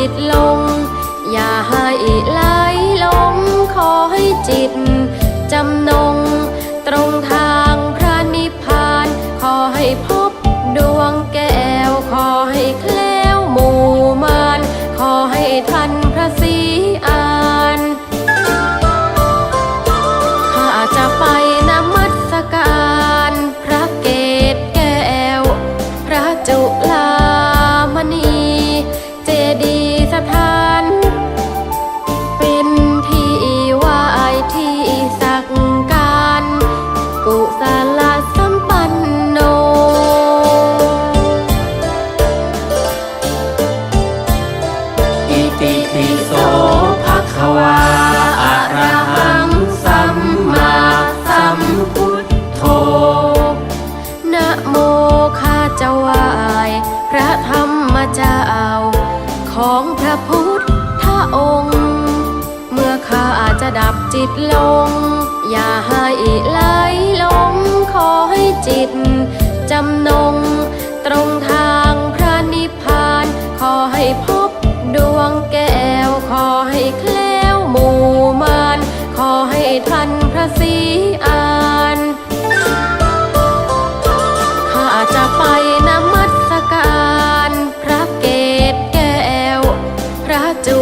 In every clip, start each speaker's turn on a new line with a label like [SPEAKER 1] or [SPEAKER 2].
[SPEAKER 1] จิตลง อย่าให้ไหลลงขอให้จิต จำนง ตรงทางพระนิพพาน ขอให้พบดวง องค์ เมื่อข้า
[SPEAKER 2] อา
[SPEAKER 1] จจะดับจิตลง อย่าให้ไหลลงขอให้จิต จำนง ตรงทางพระนิพพาน ขอให้พบดวงแก้ว ขอให้แคล้วหมู่มานขอให้ทันพระศรีอานข้าจะไปนมัสการ พระเกศแก้ว พระจุ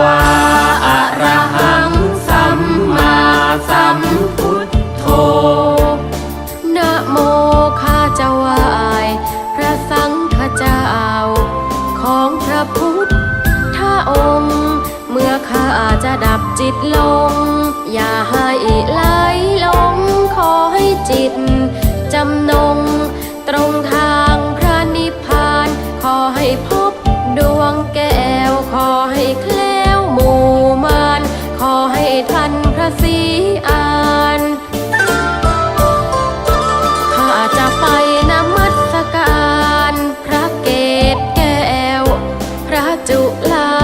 [SPEAKER 1] วา
[SPEAKER 2] อะระหังสัมมาสัมพุทโธ
[SPEAKER 1] นะโมข้าเจ้าไหวายพระสังฆเจ้า ของพระพุทธองค์ เมื่อข้าจะดับจิตลง อย่าให้ไหลลงขอให้จิต จำนงตรงทาง สีอ่านข้าจะไปนมัสการ พระเกตแก้ว พระจุลา